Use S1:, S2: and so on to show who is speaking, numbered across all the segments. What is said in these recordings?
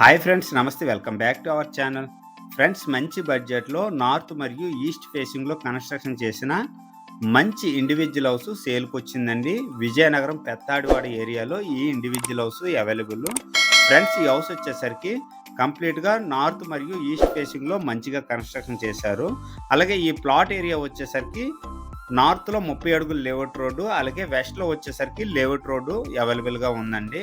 S1: Hi friends నమస్తే welcome back to our channel friends మంచి బడ్జెట్లో నార్త్ మరియు ఈస్ట్ ఫేసింగ్లో కన్స్ట్రక్షన్ చేసిన మంచి ఇండివిజువల్ హౌస్ సేల్కి వచ్చిందండి. విజయనగరం పెత్తాడివాడ ఏరియాలో ఈ ఇండివిజువల్ హౌస్ అవైలబుల్ ఫ్రెండ్స్ ఈ హౌస్ వచ్చేసరికి కంప్లీట్గా నార్త్ మరియు ఈస్ట్ ఫేసింగ్లో మంచిగా కన్స్ట్రక్షన్ చేశారు. అలాగే ఈ ప్లాట్ ఏరియా వచ్చేసరికి నార్త్లో ముప్పై అడుగులు లేఅవుట్ రోడ్డు అలాగే వెస్ట్లో వచ్చేసరికి లేఅవుట్ రోడ్డు అవైలబుల్గా ఉందండి.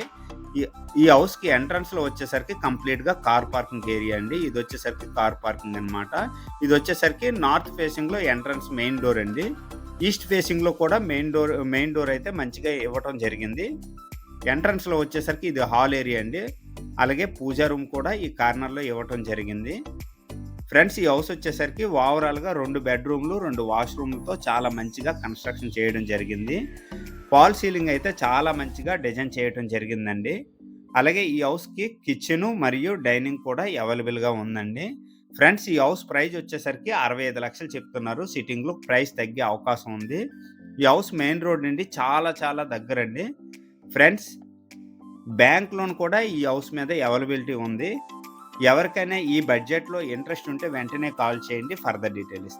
S1: ఈ- ఈ హౌస్కి ఎంట్రన్స్లో వచ్చేసరికి కంప్లీట్గా కార్ పార్కింగ్ ఏరియా అండి. ఇది వచ్చేసరికి కార్ పార్కింగ్ అన్నమాట. ఇది వచ్చేసరికి నార్త్ ఫేసింగ్లో ఎంట్రన్స్ మెయిన్ డోర్ అండి. ఈస్ట్ ఫేసింగ్లో కూడా మెయిన్ డోర్ మెయిన్ డోర్ అయితే మంచిగా ఇవ్వటం జరిగింది. ఎంట్రన్స్లో వచ్చేసరికి ఇది హాల్ ఏరియా అండి. అలాగే పూజా రూమ్ కూడా ఈ కార్నర్లో ఇవ్వటం జరిగింది. ఫ్రెండ్స్ ఈ హౌస్ వచ్చేసరికి ఓవరాల్గా రెండు బెడ్రూమ్లు రెండు వాష్రూమ్లతో చాలా మంచిగా కన్స్ట్రక్షన్ చేయడం జరిగింది. ఫాల్ సీలింగ్ అయితే చాలా మంచిగా డిజైన్ చేయడం జరిగిందండి. అలాగే ఈ హౌస్కి కిచెను మరియు డైనింగ్ కూడా అవైలబుల్గా ఉందండి. ఫ్రెండ్స్ ఈ హౌస్ ప్రైస్ వచ్చేసరికి అరవై ఐదు లక్షలు చెప్తున్నారు. సిట్టింగ్లో ప్రైస్ తగ్గే అవకాశం ఉంది. ఈ హౌస్ మెయిన్ రోడ్ నుండి చాలా చాలా దగ్గరండి. ఫ్రెండ్స్ బ్యాంక్ లోన్ కూడా ఈ హౌస్ మీద అవైలబిలిటీ ఉంది. ఎవరికైనా ఈ బడ్జెట్లో ఇంట్రెస్ట్ ఉంటే వెంటనే కాల్ చేయండి ఫర్దర్ డీటెయిల్స్.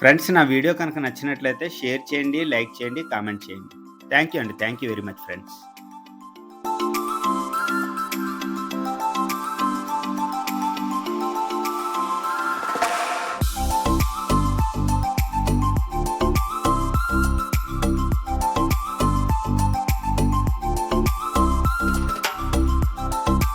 S1: ఫ్రెండ్స్ నా వీడియో కనుక నచ్చినట్లయితే షేర్ చేయండి లైక్ చేయండి కామెంట్ చేయండి. థ్యాంక్ యూ అండి. Thank you very much friends.